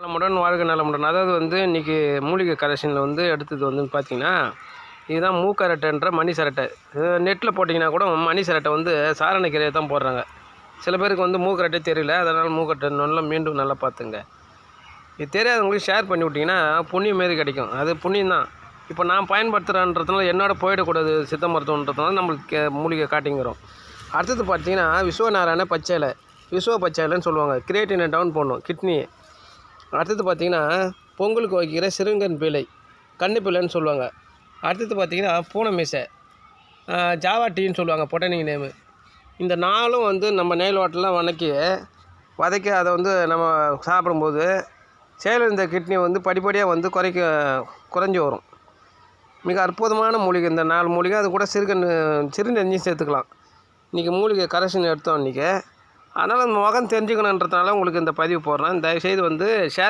நலமுடன் வாழ்க நலமுடன். அதாவது வந்து இன்றைக்கி மூலிகை கலெக்ஷனில் வந்து எடுத்தது வந்து பார்த்தீங்கன்னா இதுதான் மூக்கரட்டைன்ற மணி சரட்டை நெட்டில் போட்டிங்கன்னா கூட மணி சரட்டை வந்து சாரணைக்கீரையை தான் போடுறாங்க. சில பேருக்கு வந்து மூக்கரட்டை தெரியல. அதனால் மூக்கரட்டை நல்லா மீண்டும் நல்லா பார்த்துங்க. இது தெரியாதவங்களுக்கு ஷேர் பண்ணி விட்டிங்கன்னா புண்ணியம் மாரி கிடைக்கும். அது புண்ணியம் தான். இப்போ நான் பயன்படுத்துகிறேன்றதுனால என்னோட போயிடக்கூடாது சித்த மருத்துவன்றதுனால நம்மளுக்கு மூலிகை காட்டிங்கிறோம். அடுத்தது பார்த்தீங்கன்னா விஸ்வநாராயண பச்சை இலை. விஸ்வ பச்சை இலைன்னு சொல்லுவாங்க. கிரியேட்டினை டவுன் பண்ணும் கிட்னியை அடுத்தது பார்த்தீங்கன்னா பொங்கலுக்கு வைக்கிற சிறுங்கன் பிள்ளை கண்ணு பிள்ளைன்னு சொல்லுவாங்க. அடுத்தது பார்த்திங்கன்னா பூனை மீசை ஜாவா டீன்னு சொல்லுவாங்க பொட்டனிங் நேமு. இந்த நாளும் வந்து நம்ம நெயில் வாட்டெலாம் வதக்கி வதக்கி அதை வந்து நம்ம சாப்பிடும்போது செயலிழந்த கிட்னி வந்து படிப்படியாக வந்து குறைக்க குறைஞ்சி வரும். மிக அற்புதமான மூலிகை இந்த நாலு மூலிகை அது கூட சிறுகன் சிறுநெஞ்சும் சேர்த்துக்கலாம். இன்றைக்கி மூலிகை கரெக்ஷன் எடுத்தோம் இன்றைக்கி அதனால் முகம் தெரிஞ்சுக்கணுன்றதுனால உங்களுக்கு இந்த பதிவு போடுறேன். தயவுசெய்து வந்து ஷேர்